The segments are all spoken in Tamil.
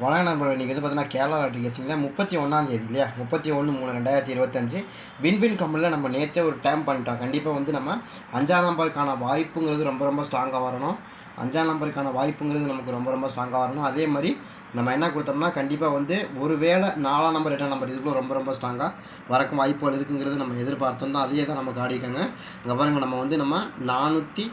வணக்கம் நண்பர்கள் இன்றைக்கி வந்து பார்த்தீங்கன்னா கேரளா லாட்ரி கேசிங்கில் முப்பத்தி ஒன்றாந்தேதி இல்லையா? முப்பத்தி ஒன்று மூணு ரெண்டாயிரத்தி இருபத்தஞ்சு. வின்வின் கம்பெனியில் நம்ம நேற்றே ஒரு டைம் பண்ணிட்டோம். கண்டிப்பாக வந்து நம்ம அஞ்சாம் நம்பருக்கான வாய்ப்புங்கிறது ரொம்ப ரொம்ப ஸ்ட்ராங்காக வரணும். அஞ்சாம் நம்பருக்கான வாய்ப்புங்கிறது நமக்கு ரொம்ப ரொம்ப ஸ்ட்ராங்காக வரணும். அதே மாதிரி நம்ம என்ன கொடுத்தோம்னா கண்டிப்பாக வந்து ஒரு வேளை நாலாம் நம்பர் எட்டாம் நம்பர் இதுக்குள்ள ரொம்ப ரொம்ப ஸ்ட்ராங்காக வரக்கும் வாய்ப்புகள் இருக்குங்கிறது நம்ம எதிர்பார்த்தோம் தான். அதையே தான் நமக்கு ஆடிக்காங்க இங்கே பாருங்கள் நம்ம வந்து நம்ம நானூற்றி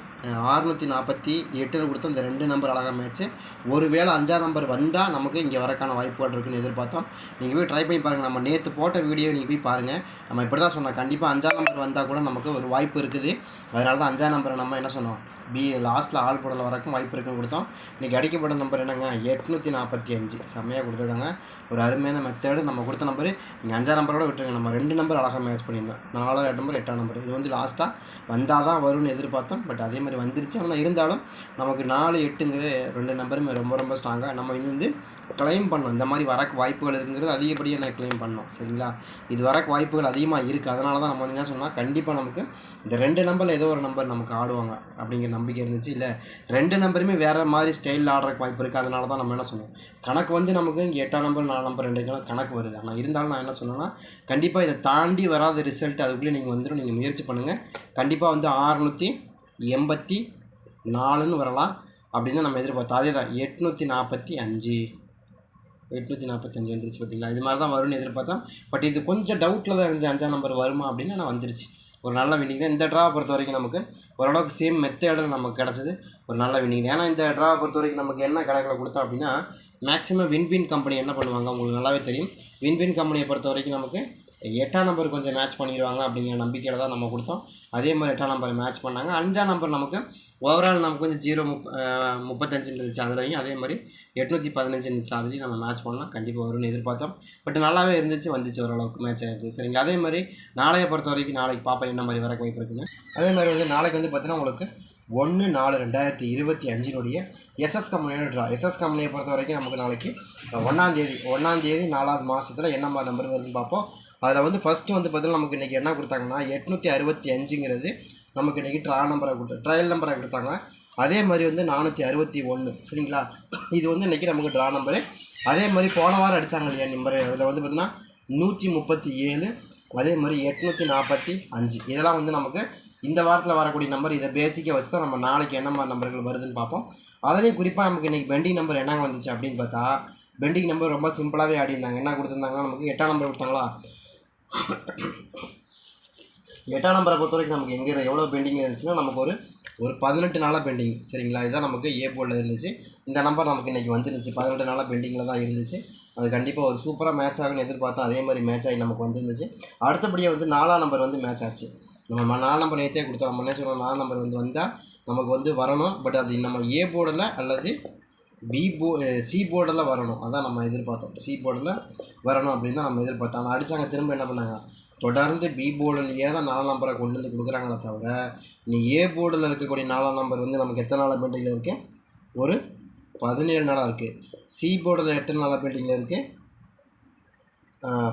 அறுநூற்றி நாற்பத்தி எட்டுன்னு கொடுத்தோம். இந்த ரெண்டு நம்பர் அழகாக மேட்ச்சு ஒரு வேளை அஞ்சாம் நம்பர் வந்தால் நமக்கு இங்கே வரக்கான வாய்ப்புகள் இருக்குன்னு எதிர்பார்த்தோம். நீங்கள் போய் ட்ரை பண்ணி பாருங்கள் நம்ம நேற்று போட்ட வீடியோ நீங்கள் போய் பாருங்கள் நம்ம இப்படி தான் சொன்னோம். கண்டிப்பாக அஞ்சாம் நம்பர் வந்தால் கூட நமக்கு ஒரு வாய்ப்பு இருக்குது. அதனால தான் அஞ்சாம் நம்பரை நம்ம என்ன சொன்னோம்? பி லாஸ்ட்டில் ஆள் போடல வரக்கும் வாய்ப்பு இருக்குன்னு கொடுத்தோம். இன்றைக்கி அடிக்கப்பட்ட நம்பர் என்னங்க? எட்நூற்றி நாற்பத்தி அஞ்சு. செம்மையாக கொடுத்துருக்காங்க. ஒரு அருமையான மெத்தேடு நம்ம கொடுத்த நம்பர் நீங்கள் அஞ்சாம் நம்பரோட விட்டுருங்க. நம்ம ரெண்டு நம்பர் அழகாக மேட்ச் பண்ணியிருந்தோம். நாலாவது எட்டு நம்பர் எட்டாம் நம்பர் இது வந்து லாஸ்ட்டாக வந்தால் தான் வரும்னு எதிர்பார்த்தோம். பட் அதே மாதிரி வந்துருச்சு. ஆனால் இருந்தாலும் நமக்கு நாலு எட்டுங்கிற ரெண்டு நம்பருமே ரொம்ப ரொம்ப ஸ்ட்ராங்காக நம்ம இது வந்து கிளைம் பண்ணோம். இந்த மாதிரி வரக்கு வாய்ப்புகள் இருக்குங்கிறது அதிகப்படியாக நான் கிளைம் பண்ணோம். சரிங்களா? இது வரக்கு வாய்ப்புகள் அதிகமாக இருக்குது அதனால தான் நம்ம என்ன சொன்னால் கண்டிப்பாக நமக்கு இந்த ரெண்டு நம்பரில் ஏதோ ஒரு நம்பர் நமக்கு ஆடுவாங்க. அப்படிங்கிற நம்பிக்கை இருந்துச்சு. இல்லை ரெண்டு ரெண்டு நம்பருமே வேறு மாதிரி ஸ்டைலில் ஆடுறக்கு வாய்ப்பு இருக்குது அதனால தான் நம்ம என்ன சொன்னோம் கணக்கு வந்து நமக்கு இங்கே எட்டாம் நம்பர் நாலு நம்பர் ரெண்டு கணக்கு கணக்கு வருது. ஆனால் இருந்தாலும் நான் என்ன சொன்னேன்னா கண்டிப்பாக இதை தாண்டி வராத ரிசல்ட் அதுக்குள்ளே நீங்கள் வந்துடும் நீங்கள் முயற்சி பண்ணுங்கள் கண்டிப்பாக வந்து ஆறுநூற்றி எண்பத்தி நாலுன்னு வரலாம் அப்படின்னு தான் நம்ம எதிர்பார்த்தோம். அதே தான் எட்நூற்றி நாற்பத்தி அஞ்சு. எட்நூற்றி நாற்பத்தஞ்சு வந்துருச்சு பார்த்தீங்களா? இது மாதிரி தான் வரும்னு எதிர்பார்த்தோம். பட் இது கொஞ்சம் டவுட்டில் தான் இருந்து அஞ்சாம் நம்பர் வருமா அப்படின்னு நான் வந்துருச்சு. ஒரு நல்ல வின்னிங் தான். இந்த ட்ராவை பொறுத்த வரைக்கும் நமக்கு ஓரளவுக்கு சேம் மெத்தேடில் நமக்கு கிடச்சது. ஒரு நல்ல வின்னிங் தான். ஏன்னா இந்த ட்ராவை பொறுத்த வரைக்கும் நமக்கு என்ன கணக்கில் கொடுத்தோம் அப்படின்னா மேக்ஸிமம் வின்வின் கம்பெனி என்ன பண்ணுவாங்க? உங்களுக்கு நல்லாவே தெரியும். வின்வின் கம்பெனியை பொறுத்த வரைக்கும் நமக்கு எட்டாம் நம்பர் கொஞ்சம் மேட்ச் பண்ணிடுவாங்க அப்படிங்கிற நம்பிக்கையில் தான் நம்ம கொடுத்தோம். அதே மாதிரி எட்டாம் நம்பர் மேட்ச் பண்ணாங்க. அஞ்சாம் நம்பர் நமக்கு ஓவரால் நமக்கு வந்து ஜீரோ முப் முப்பத்தஞ்சு இருந்துச்சு. அதுலேயும் அதே மாதிரி எட்நூற்றி பதினஞ்சு இருந்துச்சு. அதுலேயும் நம்ம மேட்ச் பண்ணலாம். கண்டிப்பாக வரும்னு எதிர்பார்த்தோம். பட் நல்லாவே இருந்துச்சு வந்துச்சு ஓரளவுக்கு மேட்ச் ஆகிடுது சரிங்க அதே மாதிரி நாளையை பொறுத்த வரைக்கும் நாளைக்கு பாப்பா என்ன மாதிரி வர வாய்ப்பு இருக்குன்னு. அதே மாதிரி வந்து நாளைக்கு வந்து பார்த்தீங்கன்னா உங்களுக்கு ஒன்று நாலு ரெண்டாயிரத்தி இருபத்தி அஞ்சினுடைய எஸ்எஸ் கம்பெனியோட ட்ரா எஸ்எஸ் கம்பெனியை பொறுத்த வரைக்கும் நமக்கு நாளைக்கு ஒன்றாந்தேதி ஒன்றாந்தேதி நாலாவது மாதத்தில் என்ன மாதிரி நம்பர் வருதுன்னு பார்ப்போம் அதில் வந்து ஃபஸ்ட்டு வந்து பார்த்தீங்கன்னா நமக்கு இன்றைக்கி என்ன கொடுத்தாங்கன்னா எட்நூற்றி அறுபத்தி அஞ்சுங்கிறது நமக்கு இன்றைக்கி ட்ரா நம்பரை கொடுத்து ட்ரையல் நம்பரை கொடுத்தாங்க. அதே மாதிரி வந்து நானூற்றி அறுபத்தி ஒன்று சரிங்களா? இது வந்து இன்றைக்கி நமக்கு ட்ரா நம்பரு அதே மாதிரி போன வாரம் அடித்தாங்க இல்லையா நம்பரு அதில் வந்து பார்த்திங்கன்னா நூற்றி முப்பத்தி ஏழு அதே மாதிரி எட்நூற்றி நாற்பத்தி அஞ்சு. இதெல்லாம் வந்து நமக்கு இந்த வாரத்தில் வரக்கூடிய நம்பர் இதை பேசிக்காக வச்சு தான் நம்ம நாளைக்கு என்ன மாதிரி நம்பர்கள் வருதுன்னு பார்ப்போம். அதுலேயும் குறிப்பாக நமக்கு இன்றைக்கி பெண்டிங் நம்பர் என்னங்க வந்துச்சு அப்படின்னு பார்த்தா பெண்டிங் நம்பர் ரொம்ப சிம்பிளாகவே ஆடிருந்தாங்க என்ன கொடுத்துருந்தாங்கன்னா நமக்கு எட்டாம் நம்பர் கொடுத்தாங்களா? எட்டாம் நம்பரை பொறுத்த வரைக்கும் நமக்கு எங்கே எவ்வளோ பெண்டிங் இருந்துச்சுன்னா நமக்கு ஒரு ஒரு பதினெட்டு நாளாக பெண்டிங் சரிங்களா? இதுதான் நமக்கு ஏ போர்டில் இருந்துச்சு. இந்த நம்பர் நமக்கு இன்றைக்கி வந்துருந்துச்சு. பதினெட்டு நாளாக பெண்டிங்கில் தான் இருந்துச்சு. அது கண்டிப்பாக ஒரு சூப்பராக மேட்ச் ஆகும்னு எதிர்பார்த்தோம் அதே மாதிரி மேட்ச் ஆகி நமக்கு வந்துருந்துச்சு. அடுத்தபடியாக வந்து நாலாம் நம்பர் வந்து மேட்ச் ஆச்சு. நம்ம நாலு நம்பர் நேற்றே கொடுத்தோம். நம்ம என்ன சொல்கிறோம் நாலு நம்பர் வந்து வந்தால் நமக்கு வந்து வரணும். பட் அது நம்ம ஏ போர்டில் அல்லது பி போ சி போர்டில் வரணும். அதான் நம்ம எதிர்பார்த்தோம் சி போர்டில் வரணும் அப்படின்னு தான் நம்ம எதிர்பார்த்தோம் ஆனால் அடித்தாங்க திரும்ப என்ன பண்ணாங்க? தொடர்ந்து பி போர்டிலேயே தான் நாலாம் நம்பரை கொண்டு வந்து கொடுக்குறாங்களே தவிர நீ ஏ போர்டில் இருக்கக்கூடிய நாலாம் நம்பர் வந்து நமக்கு எத்தனை நாள் பெண்டிங்கில் இருக்குது ஒரு பதினேழு நாளாக இருக்குது சி போர்டில் எத்தனை நாளாக பெண்டிங்கில் இருக்குது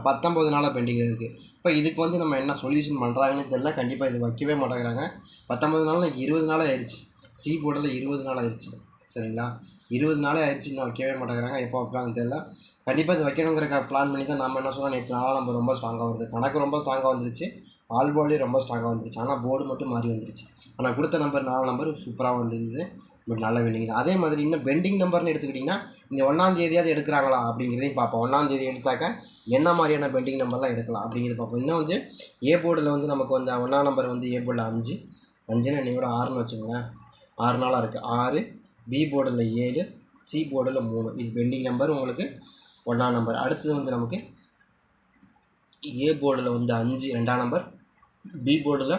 பத்தொம்பது நாளாக பெண்டிங்கில் இருக்குது இப்போ இதுக்கு வந்து நம்ம என்ன சொல்யூஷன் பண்ணுறாங்கன்னு தெரியல. கண்டிப்பாக இது வைக்கவே மாட்டேங்கிறாங்க. பத்தொம்பது நாள் இருபது நாள் ஆயிடுச்சு. சி போர்டில் இருபது நாள் ஆயிடுச்சு. சரிங்களா? இருபது நாளே ஆயிடுச்சு இன்னும் வைக்கவே மாட்டேங்கிறாங்க. எப்போ வைப்பாங்கன்னு தெரியல. கண்டிப்பாக இது வைக்கணுங்கிற பிளான் பண்ணி தான் நம்ம என்ன சொன்னால் நேற்று நாளாக நம்ம ரொம்ப ஸ்ட்ராங்காக வருது. கணக்கு ரொம்ப ஸ்ட்ராங்காக வந்துருச்சு. ஆல் போர்ட்லேயும் ரொம்ப ஸ்ட்ராங்காக வந்துருச்சு. ஆனால் போர்டு மட்டும் மாறி வந்துருச்சு. ஆனால் கொடுத்த நம்பர் நாலு நம்பர் சூப்பராக வந்துருந்தது. பட் நல்ல வின்னிங் தான். அதே மாதிரி இன்னும் பெண்டிங் நம்பர்னு எடுத்துக்கிட்டிங்கன்னா இந்த ஒன்றாம் தேதியாவது எடுக்கிறாங்களா அப்படிங்கிறதையும் பார்ப்போம். ஒன்றாம் தேதி எடுத்தாக்க என்ன மாதிரியான பெண்டிங் நம்பர்லாம் எடுக்கலாம் அப்படிங்கிறது பார்ப்போம். இன்னும் வந்து ஏ போர்டில் வந்து நமக்கு வந்து ஒன்றாம் நம்பர் வந்து ஏ போர்டில் அஞ்சு. அஞ்சுன்னு என்னையோட ஆறுன்னு வச்சுக்கோங்களேன். ஆறு நாளாக இருக்குது ஆறு பி போர்டில் ஏழு சி போர்டில் மூணு. இது பெண்டிங் நம்பர் உங்களுக்கு ஒன்றாம் நம்பர் அடுத்தது வந்து நமக்கு ஏ போர்டில் வந்து அஞ்சு ரெண்டாம் நம்பர் பி போர்டில்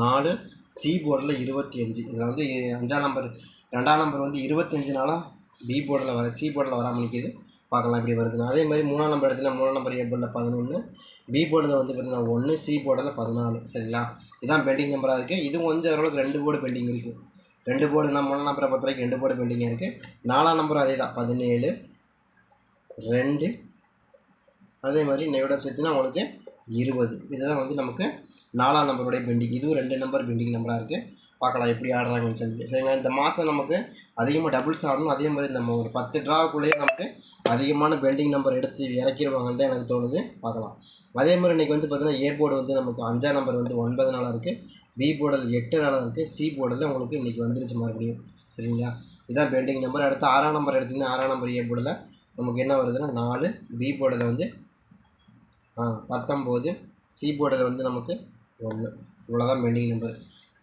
நாலு சி போர்டில் இருபத்தி அஞ்சு. இதில் வந்து அஞ்சாம் நம்பர் ரெண்டாம் நம்பர் வந்து இருபத்தஞ்சு நாளாக பி போர்டில் வர சி போர்டில் வராமல் நிற்கிது பார்க்கலாம் இப்படி வருதுன்னா. அதே மாதிரி மூணாம் நம்பர் எடுத்துனா மூணாம் நம்பர் ஏ போர்டில் பதினொன்று பி போர்டில் வந்து பார்த்திங்கன்னா ஒன்று சி போர்டில் பதினாலு. சரிங்களா? இதான் பெண்டிங் நம்பராக இருக்குது இது கொஞ்சம் ஓரளவுக்கு ரெண்டு போர்டு பெண்டிங் இருக்குது ரெண்டு போர்டு போர்டுனா மூணாம் நம்பரை பொறுத்த வரைக்கும் ரெண்டு போர்டு பெண்டிங் இருக்குது நாலாம் நம்பரும் அதே தான் பதினேழு ரெண்டு. அதே மாதிரி இன்னையோட சேர்த்துனா உங்களுக்கு இருபது. இதுதான் வந்து நமக்கு நாலாம் நம்பருடைய பெண்டிங். இதுவும் ரெண்டு நம்பர் பெண்டிங் நம்பராக இருக்குது பார்க்கலாம் எப்படி ஆடுறாங்கன்னு சொல்லி சரிங்களா? இந்த மாதம் நமக்கு அதிகமாக டபுள்ஸ் ஆடணும். அதே மாதிரி நம்ம ஒரு பத்து ட்ராவுக்குள்ளேயே நமக்கு அதிகமான பெண்டிங் நம்பர் எடுத்து இறக்கிடுவாங்கன்னு தான் எனக்கு தோணுது. பார்க்கலாம். அதே மாதிரி இன்றைக்கி வந்து பார்த்திங்கன்னா ஏ போர்டு வந்து நமக்கு அஞ்சாம் நம்பர் வந்து ஒன்பது நாளாக இருக்குது பி போர்டில் எட்டு நாளாக இருக்குது சி போர்டில் உங்களுக்கு இன்றைக்கி வந்துருச்சு மறுபடியும். சரிங்களா? இதுதான் பெண்டிங் நம்பர் அடுத்து ஆறாம் நம்பர் எடுத்திங்கன்னா ஆறாம் நம்பர் ஏ போர்டில் நமக்கு என்ன வருதுன்னா நாலு பி போர்டில் வந்து ஆ பத்தொம்போது சி போர்டில் வந்து நமக்கு ஒன்று இவ்வளோதான் பெண்டிங் நம்பர்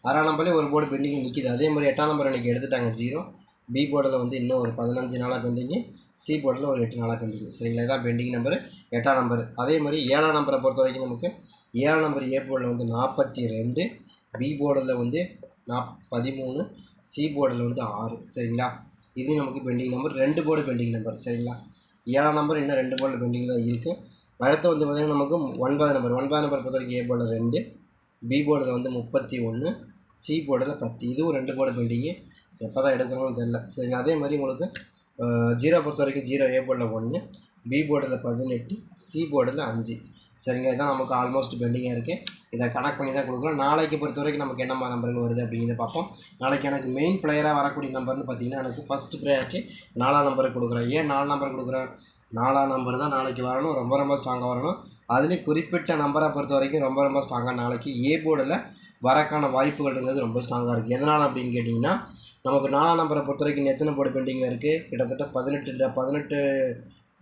ஆறாம் நம்பர்லேயே ஒரு போர்டு பெண்டிங் நிற்கிது அதே மாதிரி எட்டாம் நம்பர் இன்றைக்கி எடுத்துட்டாங்க ஜீரோ பி போர்டில் வந்து இன்னும் ஒரு பதினஞ்சு நாளாக பெண்டிங்கு. சி போர்டில் ஒரு எட்டு நாளாக பெண்டிங் சரிங்களா? இதான் பெண்டிங் நம்பர் எட்டாம் நம்பர் அதே மாதிரி ஏழாம் நம்பரை பொறுத்த வரைக்கும் நமக்கு ஏழாம் நம்பர் ஏ போர்டில் வந்து நாற்பத்தி ரெண்டு பி போர்டில் வந்து நாப் பதிமூணு சி போர்டில் வந்து ஆறு சரிங்களா? இது நமக்கு பெண்டிங் நம்பர் ரெண்டு போர்டு பெண்டிங் நம்பர் சரிங்களா? ஏழாம் நம்பர் இன்னும் ரெண்டு போர்டில் பெண்டிங் தான் இருக்குது அடுத்து வந்து பார்த்திங்கன்னா நமக்கு ஒன்பது நம்பர் ஒன்பது நம்பர் பொறுத்த வரைக்கும் ஏ போர்டில் ரெண்டு பி போர்டில் வந்து முப்பத்தி ஒன்று சி போர்டில் பத்து. இதுவும் ரெண்டு போர்டு பெண்டிங்கு எப்போ தான் எடுக்கணும்னு தெரில சரிங்க அதே மாதிரி உங்களுக்கு ஜீரோ பொறுத்த வரைக்கும் ஜீரோ ஏ போர்டில் ஒன்று பி போர்டில் பதினெட்டு சி போர்டில் அஞ்சு. சரிங்க இதான் நமக்கு ஆல்மோஸ்ட் பெண்டிங்காக இருக்குது இதை கனெக்ட் பண்ணி தான் கொடுக்குறோம் நாளைக்கு பொறுத்த வரைக்கும் நமக்கு என்ன நம்பர்கள் வருது அப்படிங்கிறத பார்ப்போம். நாளைக்கு எனக்கு மெயின் பிளேயராக வரக்கூடிய நம்பர்னு பார்த்தீங்கன்னா எனக்கு ஃபஸ்ட் ப்ரேயாச்சு நாலாம் நம்பருக்கு கொடுக்குறேன். ஏன் நாலு நம்பர் கொடுக்குறேன்? நாலாம் நம்பர் தான் நாளைக்கு வரணும். ரொம்ப ரொம்ப ஸ்ட்ராங்காக வரணும். அதுலேயும் குறிப்பிட்ட நம்பரை பொறுத்த வரைக்கும் ரொம்ப ரொம்ப ஸ்ட்ராங்காக நாளைக்கு ஏ போர்டில் வரக்கான வாய்ப்புகள்ன்றது ரொம்ப ஸ்ட்ராங்காக இருக்குது எதனால் அப்படின்னு கேட்டிங்கன்னா நமக்கு நாலாம் நம்பரை பொறுத்த வரைக்கும் எத்தனை போர்டு பெண்டிங்கில் இருக்குது கிட்டத்தட்ட பதினெட்டு பதினெட்டு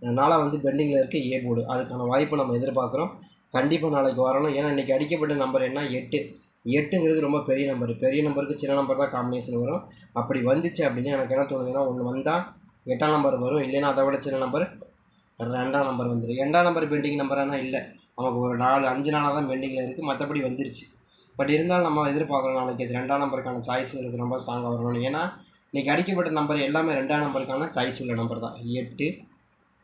நாளாக வந்து பெண்டிங்கில் இருக்குது ஏ போர்டு அதுக்கான வாய்ப்பு நம்ம எதிர்பார்க்குறோம். கண்டிப்பாக நாளைக்கு வரணும். ஏன்னா இன்றைக்கி அடிக்கப்பட்ட நம்பர் என்ன? எட்டு. எட்டுங்கிறது ரொம்ப பெரிய நம்பர் பெரிய நம்பருக்கு சின்ன நம்பர் தான் காம்பினேஷன் வரும். அப்படி வந்துச்சு அப்படின்னா எனக்கு என்ன தோணுதுன்னா ஒன்று வந்தால் எட்டாம் நம்பர் வரும். இல்லைன்னா அதை விட சின்ன நம்பர் ரெண்டாம் நம்பர் வந்துடும் ரெண்டாம் நம்பர் பெண்டிங் நம்பரானா இல்லை. நமக்கு ஒரு நாலு அஞ்சு நாளாக தான் பெண்டிங்கில் இருக்குது மற்றபடி வந்துருச்சு. பட் இருந்தாலும் நம்ம எதிர்பார்க்குறோம் நாளைக்கு இது ரெண்டாம் நம்பருக்கான சாய்ஸுங்கிறது ரொம்ப ஸ்ட்ராங்காக வரணும். ஏன்னா இன்றைக்கி அடிக்கப்பட்ட நம்பர் எல்லாமே ரெண்டாம் நம்பருக்கான சாய்ஸ் உள்ள நம்பர் தான். எட்டு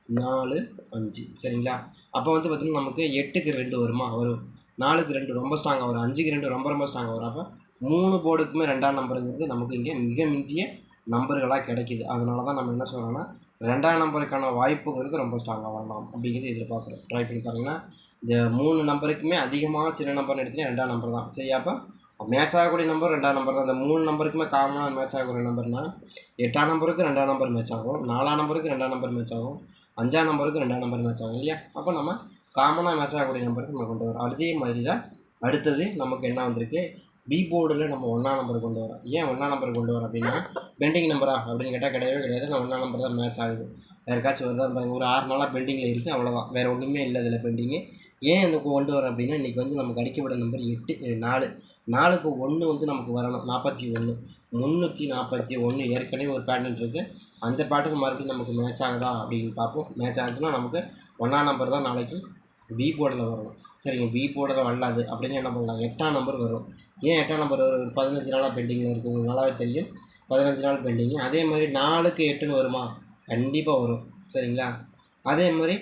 நாலு அஞ்சு. சரிங்களா? அப்போ வந்து பார்த்திங்கன்னா நமக்கு எட்டுக்கு ரெண்டு வருமா? வரும் நாலுக்கு ரெண்டு ரொம்ப ஸ்ட்ராங்காக வரும். அஞ்சுக்கு ரெண்டு ரொம்ப ரொம்ப ஸ்ட்ராங்காக வரும். அப்போ மூணு போர்டுக்குமே ரெண்டாம் நம்பருங்கிறது நமக்கு இங்கே மிக மிஞ்சிய நம்பர்களாக கிடைக்கிது. அதனால தான் நம்ம என்ன சொல்கிறோன்னா ரெண்டாம் நம்பருக்கான வாய்ப்புங்கிறது ரொம்ப ஸ்ட்ராங்காக வரலாம் அப்படிங்கிறது எதிர்பார்க்குறோம். ட்ரை பண்ணி பாருங்கன்னா இந்த மூணு நம்பருக்குமே அதிகமாக சின்ன நம்பர்னு எடுத்தீங்கன்னா ரெண்டாம் நம்பர் தான். சரி அப்போ மேட்ச் ஆகக்கூடிய நம்பர் ரெண்டாம் நம்பர் தான். இந்த மூணு நம்பருக்குமே காமனாக மேட்ச் ஆகக்கூடிய நம்பர்னால் எட்டாம் நம்பருக்கு ரெண்டாம் நம்பர் மேட்ச் ஆகும். நாலாம் நம்பருக்கு ரெண்டாம் நம்பர் மேட்ச் ஆகும். அஞ்சாம் நம்பருக்கு ரெண்டாம் நம்பர் மேட்ச் ஆகும் இல்லையா? அப்போ நம்ம காமனாக மேட்ச் ஆகக்கூடிய நம்பருக்கு நம்ம கொண்டு வரோம். அதே மாதிரி தான் அடுத்தது நமக்கு என்ன வந்திருக்கு? பி போர்டில் நம்ம ஒன்றாம் நம்பர் கொண்டு வரோம். ஏன் ஒன்றாம் நம்பர் கொண்டு வரோம் அப்படின்னா பெண்டிங் நம்பரா அப்படின்னு கேட்டால் கிடையவே கிடையாது. நான் ஒன்றாம் நம்பர் தான் மேட்ச் ஆகுது. யாருக்காச்சும் வருதா பாருங்கள் ஒரு ஆறு நாளாக பெண்டிங்கில் இருக்குது அவ்வளோதான் வேறு ஒன்றுமே இல்லை இதில் பெண்டிங்கு ஏன் இந்த கொண்டு வரோம் அப்படின்னா இன்றைக்கி வந்து நமக்கு அடிக்கப்பட்ட நம்பர் எட்டு நாலு. நாலுக்கு ஒன்று வந்து நமக்கு வரணும். நாற்பத்தி ஒன்று முந்நூற்றி நாற்பத்தி ஒன்று ஏற்கனவே ஒரு பேட்டர்ன் இருக்குது அந்த பேட்டர்ன் மறுபடியும் நமக்கு மேட்ச் ஆகுதா அப்படின்னு பார்ப்போம். மேட்ச் ஆகுதுன்னா நமக்கு ஒன்றாம் நம்பர் தான் நாளைக்கு பி போர்டில் வரணும். சரிங்க பி போர்டில் வரலாது அப்படின்னு என்ன பண்ணலாம்? எட்டாம் நம்பர் வரும். ஏன் எட்டாம் நம்பர் ஒரு பதினஞ்சு நாளாக பெண்டிங்கில் இருக்குது உங்களுக்கு நல்லாவே தெரியும். பதினஞ்சு நாள் பெண்டிங்கு அதே மாதிரி நாலுக்கு எட்டுன்னு வருமா? கண்டிப்பாக வரும். சரிங்களா? அதே மாதிரி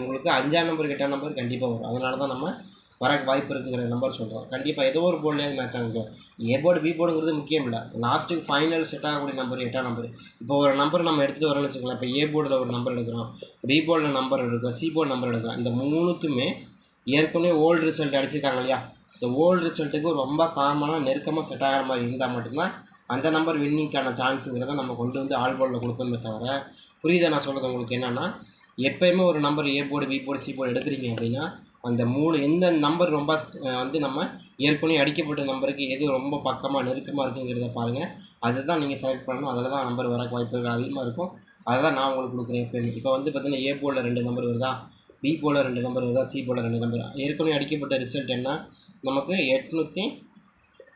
உங்களுக்கு அஞ்சாம் நம்பர் எட்டாம் நம்பர் கண்டிப்பாக வரும். அதனால தான் நம்ம வர வாய்ப்பு இருக்குங்கிற நம்பர் சொல்கிறோம் கண்டிப்பாக ஏதோ ஒரு போர்டுலேயே மேட்ச் ஆகும் ஏ போர்டு பி போர்டுங்கிறது முக்கியம் இல்லை லாஸ்ட்டுக்கு ஃபைனல் செட் ஆகக்கூடிய நம்பர் எட்டாம் நம்பர் இப்போ ஒரு நம்பர் நம்ம எடுத்துகிட்டு வரோம்னு வச்சுக்கலாம் இப்போ ஏ போர்டில் ஒரு நம்பர் எடுக்கிறோம். பி போர்டில் நம்பர் எடுக்கிறோம். சி போர்டு நம்பர் எடுக்கிறோம். இந்த மூணுக்குமே ஏற்கனவே ஓல்டு ரிசல்ட் அடிச்சிருக்காங்க இல்லையா? இந்த ஓல்டு ரிசல்ட்டுக்கு ரொம்ப காமனாக நெருக்கமாக செட் ஆகிற மாதிரி இருந்தால் மட்டும்தான் அந்த நம்பர் வின்னிங்க்கான சான்ஸுங்கிறத நம்ம கொண்டு வந்து ஆல் போர்டில் கொடுப்போமே தவிர புரியுதா நான் சொல்கிறது உங்களுக்கு என்னென்னா எப்போயுமே ஒரு number A board B board C board எடுக்கிறீங்க அப்படின்னா அந்த மூணு எந்த நம்பர் ரொம்ப வந்து நம்ம ஏற்கனவே அடிக்கப்பட்ட நம்பருக்கு எது ரொம்ப பக்கமாக நெருக்கமாக இருக்குங்கிறத பாருங்கள் அதுதான் நீங்கள் செலக்ட் பண்ணணும். அதில் தான் நம்பர் வர வாய்ப்புகள் அதிகமாக இருக்கும். அதை தான் நான் உங்களுக்கு கொடுக்குறேன் எப்பயுமே. இப்போ வந்து பார்த்தீங்கன்னா ஏ போர்டில் ரெண்டு நம்பர் வருதா? பி போர்டில் ரெண்டு நம்பர் வருதா? சி போர்டில் ரெண்டு நம்பர் ஏற்கனவே அடிக்கப்பட்ட ரிசல்ட் என்ன நமக்கு எட்நூற்றி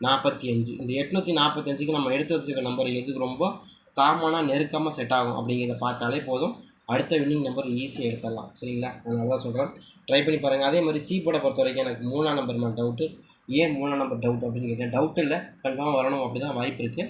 நாற்பத்தி அஞ்சு. இந்த எட்நூற்றி நாற்பத்தஞ்சுக்கு நம்ம எடுத்து வச்சுருக்க நம்பர் எதுக்கு ரொம்ப காமனாக நெருக்கமாக செட் ஆகும் அப்படிங்கிறத பார்த்தாலே போதும். அடுத்த வின்னிங் நம்பர் ஈஸியாக எடுத்துடலாம். சரிங்களா? அதனால தான் சொல்கிறேன் ட்ரை பண்ணி பாருங்கள் அதே மாதிரி சி பொறுத்த வரைக்கும் எனக்கு மூணாம் நம்பர் மேலே டவுட்டு ஏன் மூணாம் நம்பர் டவுட் அப்படின்னு கேட்டேன். டவுட் இல்லை. கன்ஃபார்ம் வரணும் அப்படி தான் வாய்ப்பு இருக்குது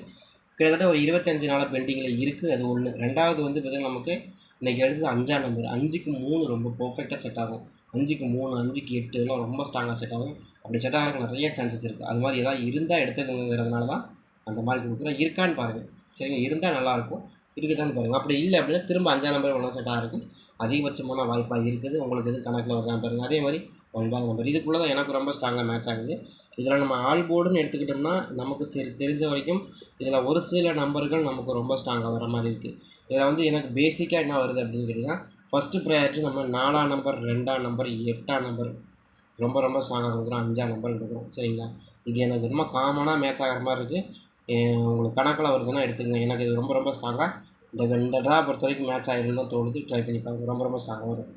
கிட்டத்தட்ட ஒரு இருபத்தஞ்சு நாளாக பெண்டிங்கில் இருக்குது அது ஒன்று ரெண்டாவது வந்து பார்த்திங்கன்னா நமக்கு இன்றைக்கி எடுத்தது அஞ்சாம் நம்பர் அஞ்சுக்கு மூணு ரொம்ப பர்ஃபெக்டாக செட் ஆகும். அஞ்சுக்கு மூணு அஞ்சுக்கு எட்டு இதெல்லாம் ரொம்ப ஸ்ட்ராங்காக செட் ஆகும். அப்படி செட் ஆகிறதுக்கு நிறைய சான்சஸ் இருக்குது அது மாதிரி எதாவது இருந்தால் எடுத்துக்கங்கிறதுனால தான் அந்த மாதிரி கொடுக்குறோம். இருக்கான்னு பாருங்கள் சரிங்க இருந்தால் நல்லாயிருக்கும் இருக்குதான்னு பாருங்கள் அப்படி இல்லை அப்படின்னா திரும்ப அஞ்சாம் நம்பர் ஒன்றும் செட் ஆகிருக்கும் அதிகபட்சமான வாய்ப்பாக இருக்குது. உங்களுக்கு எதுவும் கணக்கில் வருதான் பாருங்கள் அதே மாதிரி ஒன்பதாம் நம்பர் இதுக்குள்ளே தான் எனக்கு ரொம்ப ஸ்ட்ராங்காக மேட்ச் ஆகுது. இதில் நம்ம ஆல் போர்டுன்னு எடுத்துக்கிட்டோம்னா நமக்கு சரி தெரிஞ்ச வரைக்கும் இதில் ஒரு சில நம்பர்கள் நமக்கு ரொம்ப ஸ்ட்ராங்காக வர மாதிரி இருக்குது இதில் வந்து எனக்கு பேசிக்காக என்ன வருது அப்படின்னு கேட்டிங்கன்னா ஃபஸ்ட்டு ப்ரையாரிட்டி நம்ம நாலாம் நம்பர் ரெண்டாம் நம்பர் எட்டாம் நம்பர் ரொம்ப ரொம்ப ஸ்ட்ராங்காக கொடுக்குறோம். அஞ்சாம் நம்பர் கொடுக்குறோம். சரிங்களா? இது எனக்கு ரொம்ப காமனாக மேட்ச் ஆகிற மாதிரி இருக்குது உங்களுக்கு கணக்கில் வருதுன்னா எடுத்துக்கங்க. எனக்கு இது ரொம்ப ரொம்ப ஸ்ட்ராங்காக இந்த இந்த ட்ரா பொறுத்த வரைக்கும் மேட்ச் ஆகிருந்தால் தோணுது. ட்ரை பண்ணி பாருங்க. ரொம்ப ரொம்ப ஸ்ட்ராங்காக வரும்.